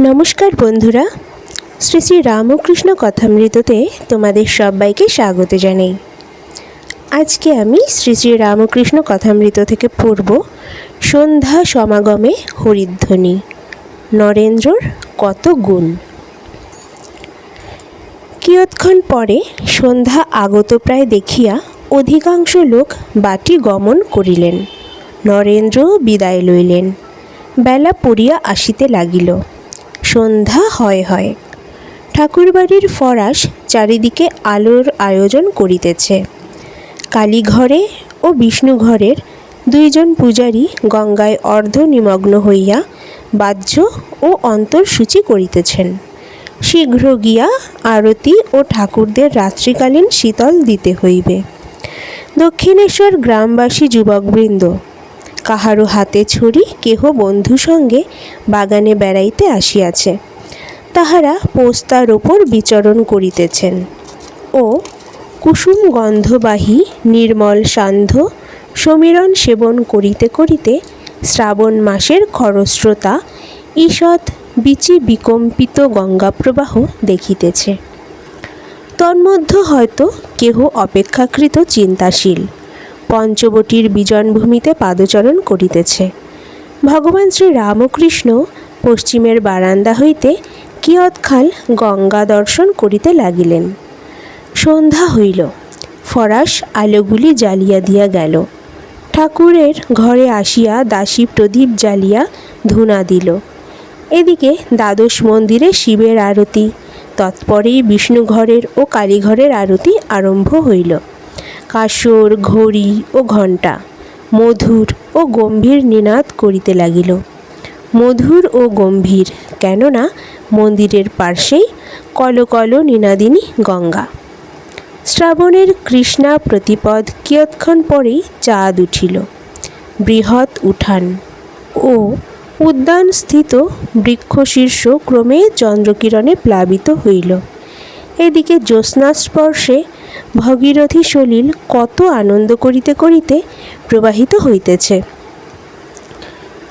নমস্কার বন্ধুরা, শ্রী শ্রী রামকৃষ্ণ কথামৃততে তোমাদের সবাইকে স্বাগত জানাই। আজকে আমি শ্রী শ্রী রামকৃষ্ণ কথামৃত থেকে পড়ব সন্ধ্যা সমাগমে হরিধ্বনি। নরেন্দ্রর কত গুণ। কিয়ৎক্ষণ পরে সন্ধ্যা আগত প্রায় দেখিয়া অধিকাংশ লোক বাটি গমন করিলেন। নরেন্দ্র বিদায় লইলেন। বেলা পড়িয়া আসিতে লাগিল। সন্ধ্যা হয় হয়। ঠাকুরবাড়ির ফরাস চারিদিকে আলোর আয়োজন করিতেছে। কালীঘরে ও বিষ্ণুঘরের দুইজন পূজারী গঙ্গায় অর্ধ নিমগ্ন হইয়া বাহ্য ও অন্তর্সূচি করিতেছেন। শীঘ্র গিয়া আরতি ও ঠাকুরদের রাত্রিকালীন শীতল দিতে হইবে। দক্ষিণেশ্বর গ্রামবাসী যুবকবৃন্দ কাহারও হাতে ছড়ি কেহ বন্ধু সঙ্গে বাগানে বেড়াইতে আসিয়াছে। তাহারা পোস্তার ওপর বিচরণ করিতেছেন। ও কুসুম গন্ধবাহী নির্মল সান্ধ্য, সমীরণ সেবন করিতে করিতে শ্রাবণ মাসের খরস্রোতা ঈষৎ বিচি বিকম্পিত গঙ্গাপ্রবাহ দেখিতেছে। তন্মধ্য হয়তো কেহ অপেক্ষাকৃত চিন্তাশীল। পঞ্চবটির বিজনভূমিতে পাদচরণ করিতেছে। ভগবান শ্রী রামকৃষ্ণ পশ্চিমের বারান্দা হইতে কিয়ৎকাল গঙ্গা দর্শন করিতে লাগিলেন। সন্ধ্যা হইল, ফরাস আলোগুলি জ্বালিয়া দিয়া গেল। ঠাকুরের ঘরে আসিয়া দাসী প্রদীপ জ্বালিয়া ধুনা দিল। এদিকে দ্বাদশ মন্দিরে শিবের আরতি, তৎপরেই বিষ্ণুঘরের ও কালীঘরের আরতি আরম্ভ হইল। কাসর, ঘড়ি ও ঘণ্টা। মধুর ও গম্ভীর নিনাদ করিতে লাগিল। মধুর ও গম্ভীর, কেননা মন্দিরের পার্শ্বেই কলকল নিনাদিনী গঙ্গা। শ্রাবণের কৃষ্ণা প্রতিপদ কিয়ৎক্ষণ পরেই চাঁদ উঠিল। বৃহৎ উঠান ও উদ্যানস্থিত বৃক্ষশীর্ষ ক্রমে চন্দ্রকিরণে প্লাবিত হইল। এদিকে জ্যোৎস্নাস্পর্শে ভগীরথী সলিল কত আনন্দ করিতে করিতে প্রবাহিত হইতেছে।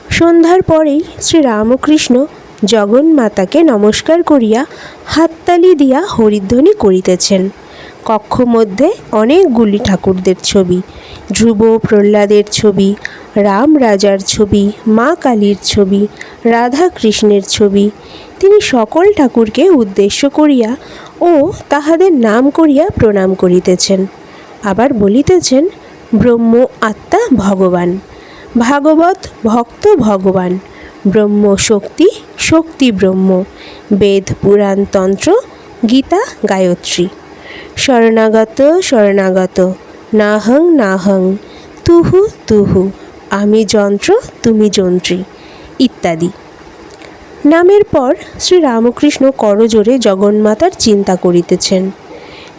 সন্ধ্যার পরেই শ্রী রামকৃষ্ণ জগন্মাতাকে নমস্কার করিয়া হাততালি দিয়া হরিধ্বনি করিতেছেন। কক্ষ মধ্যে অনেকগুলি ঠাকুরদের ছবি, ধ্রুব প্রহ্লাদের ছবি, রাম রাজার ছবি, মা কালীর ছবি, রাধা কৃষ্ণের ছবি। তিনি সকল ঠাকুরকে উদ্দেশ্য করিয়া ও তাহাদের নাম করিয়া প্রণাম করিতেছেন। আবার বলিতেছেন, ব্রহ্ম আত্মা ভগবান, ভাগবত ভক্ত ভগবান, ব্রহ্ম শক্তি শক্তি ব্রহ্ম, বেদ পুরাণ তন্ত্র গীতা গায়ত্রী। শরণাগত শরণাগত, নাহং নাহং, তুহু তুহু, আমি যন্ত্র তুমি যন্ত্রী, ইত্যাদি। নামের পর শ্রী রামকৃষ্ণ করজোরে জগন্মাতার চিন্তা করিতেছেন।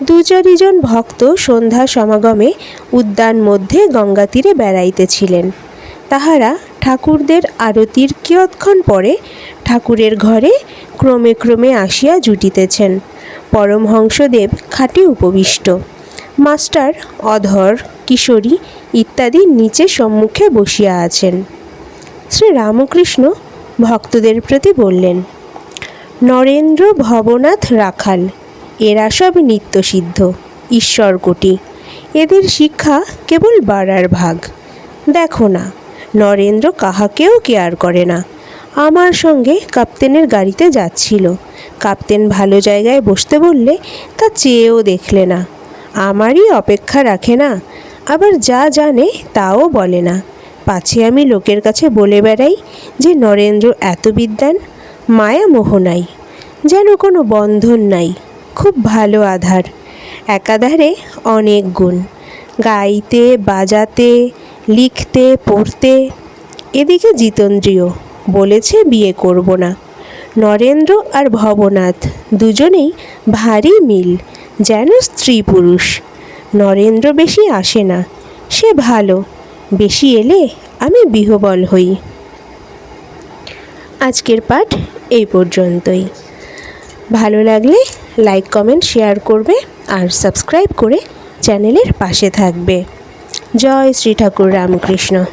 দু চারিজন ভক্ত সন্ধ্যা সমাগমে উদ্যান মধ্যে গঙ্গা তীরে বেড়াইতেছিলেন। তাহারা ঠাকুরদের আরতির কিয়ৎক্ষণ পরে ঠাকুরের ঘরে ক্রমে ক্রমে আসিয়া জুটিতেছেন। পরমহংসদেব খাটে উপবিষ্ট। মাস্টার অধর, কিশোরী ইত্যাদি নিচে সম্মুখে বসিয়া আছেন। শ্রী রামকৃষ্ণ ভক্তদের প্রতি বললেন, নরেন্দ্র ভবনাথ রাখাল, এরা সব নিত্যসিদ্ধ ঈশ্বরকোটি এদের শিক্ষা কেবল বাড়ার ভাগ। দেখো না, নরেন্দ্র কাহাকেও কেয়ার করে না। আমার সঙ্গে কাপ্তেনের গাড়িতে যাচ্ছিল। কাপ্তেন ভালো জায়গায় বসতে বললে তা চেয়েও দেখলে না। আমারই অপেক্ষা রাখে না, আবার যা জানে তাও বলে না। পাছে আমি লোকের কাছে বলে বেড়াই যে নরেন্দ্র এত বিদ্যান, মায়া মোহ নাই, যেন কোনো বন্ধন নাই, খুব ভালো আধার, একাধারে অনেক গুণ, গাইতে, বাজাতে, লিখতে, পড়তে, এদিকে জিতেন্দ্রিয় বলেছে বিয়ে করব না। নরেন্দ্র আর ভবনাথ দুজনেই ভারী মিল, যেন স্ত্রী পুরুষ, নরেন্দ্র বেশি আসে না, সে ভালো বেশি এলে আমি বিহবল হই। আজকের পাঠ এই পর্যন্তই। ভালো লাগলে লাইক, কমেন্ট, শেয়ার করবে আর সাবস্ক্রাইব করে চ্যানেলের পাশে থাকবে। জয় শ্রী ঠাকুর রামকৃষ্ণ।